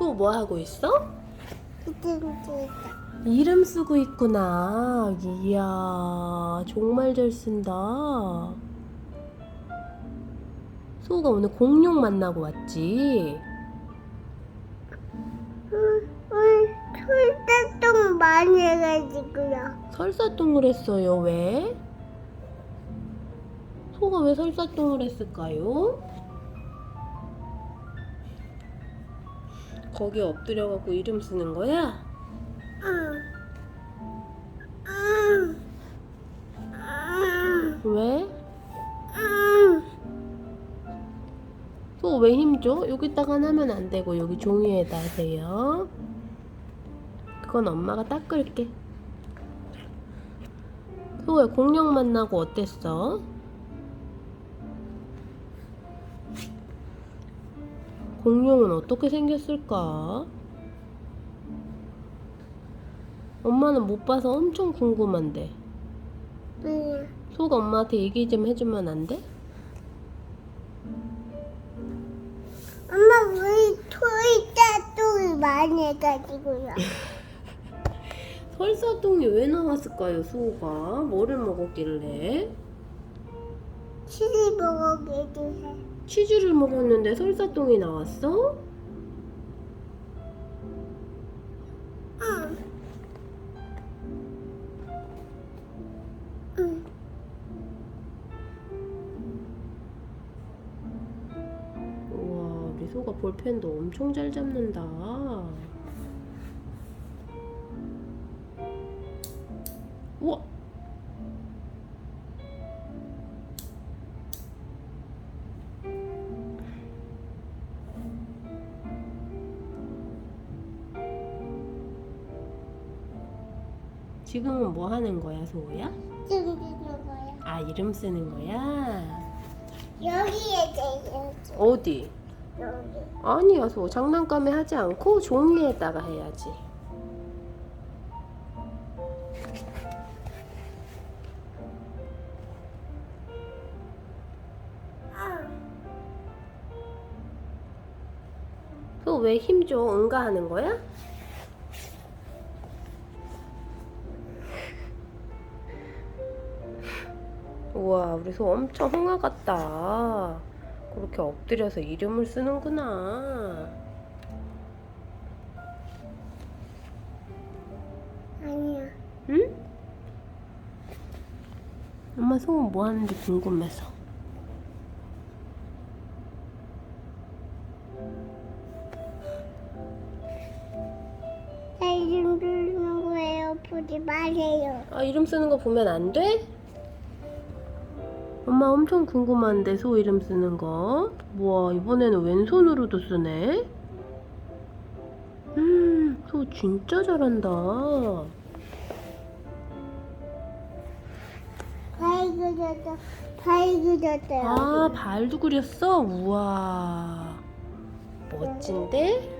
소 뭐 하고 있어? 이름 쓰고 있구나. 이야, 정말 잘 쓴다. 소가 오늘 공룡 만나고 왔지? 응, 응, 철새똥 많이 해가지고요. 설사똥을 했어요. 왜? 소가 왜 설사똥을 했을까요? 거기 엎드려 갖고 이름 쓰는 거야? 왜? 응. 소왜 힘줘? 여기다가 하면 안 되고 여기 종이에다 하세요. 그건 엄마가 닦을게. 소왜 공룡 만나고 어땠어? 공룡은 어떻게 생겼을까? 엄마는 못 봐서 엄청 궁금한데. 응. 소가 엄마한테 얘기 좀 해주면 안 돼? 엄마 왜 철새똥이 많이 해가지고요. 설사똥이 왜 나왔을까요, 소가? 뭐를 먹었길래? 치즈 먹어게도 해. 치즈를 먹었는데 설사똥이 나왔어? 응. 응. 우와, 소가 볼펜도 엄청 잘 잡는다. 우와! 지금은 뭐 하는 거야, 소야? 지금 주는 거야. 아, 이름 쓰는 거야? 여기에 대야지. 어디? 여기. 아니야, 소. 장난감에 하지 않고 종이에다가 해야지. 응. 소왜힘 줘? 응가 하는 거야? 우와, 우리 소 엄청 흥아 같다. 그렇게 엎드려서 이름을 쓰는구나. 아니야. 응? 엄마 소은 뭐 하는지 궁금해서. 나 이름 주는 거예요. 보지 마세요. 아, 이름 쓰는 거 보면 안 돼? 엄마 엄청 궁금한데, 소 이름 쓰는 거. 우와, 이번에는 왼손으로도 쓰네? 음, 소 진짜 잘한다. 발 그렸어. 발 그렸어요. 아, 발도 그렸어? 우와. 멋진데?